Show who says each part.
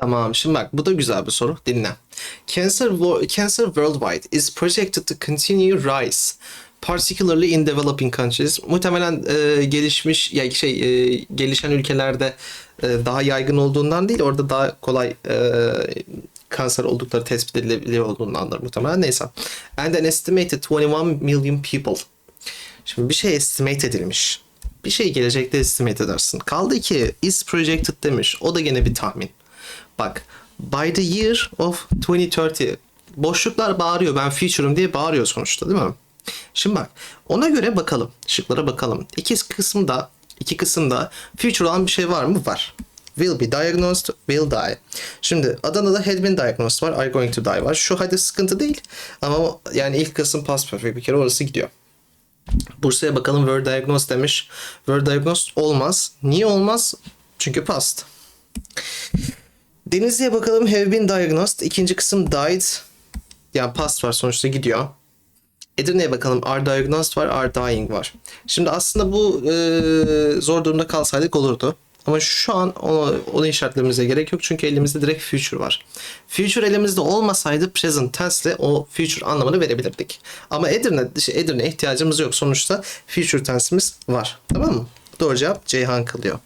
Speaker 1: Tamam şimdi bak bu da güzel bir soru. Dinle. Cancer, cancer worldwide is projected to continue rise. Particularly in developing countries. Muhtemelen e, gelişmiş ya şey e, gelişen ülkelerde e, daha yaygın olduğundan değil orada daha kolay e, kanser oldukları tespit edilebiliyor olduğundandır muhtemelen. Neyse. And an estimated 21 million people. Şimdi bir şey estimate edilmiş. Bir şey gelecekte estimate edersin. Kaldı ki is projected demiş. O da gene bir tahmin. Bak by the year of 2030 boşluklar bağırıyor ben future'ım diye bağırıyor sonuçta değil mi? Şimdi bak ona göre bakalım. Şıklara bakalım. İki kısımda iki kısımda future olan bir şey var mı? Var. Will be diagnosed, will die. Şimdi Adana'da had been diagnosed var, are going to die var. Şu hadi sıkıntı değil. Ama yani ilk kısım past perfect bir kere orası gidiyor. Bursa'ya bakalım were diagnosed demiş. Were diagnosed olmaz. Niye olmaz? Çünkü past. Denizli'ye bakalım have been diagnosed. İkinci kısım died. Yani past var sonuçta gidiyor. Edirne'ye bakalım are diagnosed var, are dying var. Şimdi aslında bu e, zor durumda kalsaydık olurdu. Ama şu an onu, onu işaretlememize gerek yok çünkü elimizde direkt future var. Future elimizde olmasaydı present tense ile o future anlamını verebilirdik. Ama Edirne, şey, Edirne'ye ihtiyacımız yok. Sonuçta future tense'imiz var. Tamam mı? Doğru cevap Ceyhan kılıyor.